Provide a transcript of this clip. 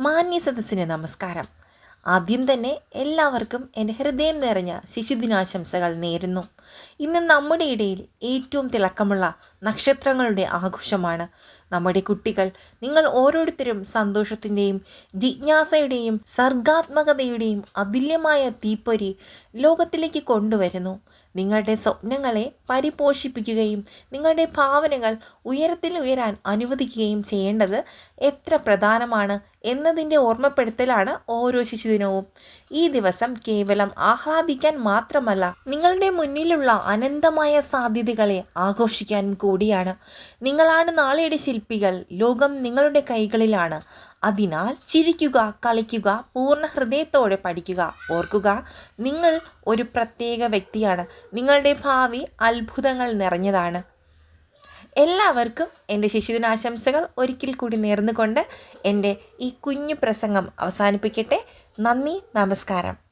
മാന്യ സദസ്സിന് നമസ്കാരം. ആദ്യം തന്നെ എല്ലാവർക്കും എന്റെ ഹൃദയം നിറഞ്ഞ ശിശുദിനാശംസകൾ നേരുന്നു. ഇന്ന് നമ്മുടെ ഇടയിൽ ഏറ്റവും തിളക്കമുള്ള നക്ഷത്രങ്ങളുടെ ആഘോഷമാണ് നമ്മുടെ കുട്ടികൾ. നിങ്ങൾ ഓരോരുത്തരും സന്തോഷത്തിന്റെയും ജിജ്ഞാസയുടെയും സർഗാത്മകതയുടെയും അതുല്യമായ തീപ്പൊരി ലോകത്തിലേക്ക് കൊണ്ടുവരുന്നു. നിങ്ങളുടെ സ്വപ്നങ്ങളെ പരിപോഷിപ്പിക്കുകയും നിങ്ങളുടെ ഭാവനകൾ ഉയരത്തിൽ ഉയരാൻ അനുവദിക്കുകയും ചെയ്യേണ്ടത് എത്ര പ്രധാനമാണ് എന്നതിന്റെ ഓർമ്മപ്പെടുത്തലാണ് ഓരോ ശിശുദിനവും. ഈ ദിവസം കേവലം ആഹ്ലാദിക്കാൻ മാത്രമല്ല നിങ്ങളുടെ മുന്നിലുള്ള അനന്തമായ സാധ്യതകളെ ആഘോഷിക്കാനും കൂടിയാണ്. നിങ്ങളാണ് നാളെയുടെ ശില്പികൾ ലോകം നിങ്ങളുടെ കൈകളിലാണ്. അതിനാൽ ചിരിക്കുക കളിക്കുക പൂർണ ഹൃദയത്തോടെ പഠിക്കുക. ഓർക്കുക നിങ്ങൾ ഒരു പ്രത്യേക വ്യക്തിയാണ്. നിങ്ങളുടെ ഭാവി അത്ഭുതങ്ങൾ നിറഞ്ഞതാണ്. എല്ലാവർക്കും എന്റെ ശിശുദിനാശംസകൾ ഒരിക്കൽ കൂടി നേർന്നുകൊണ്ട് എന്റെ ഈ കുഞ്ഞു പ്രസംഗം അവസാനിപ്പിക്കട്ടെ. നന്ദി നമസ്കാരം.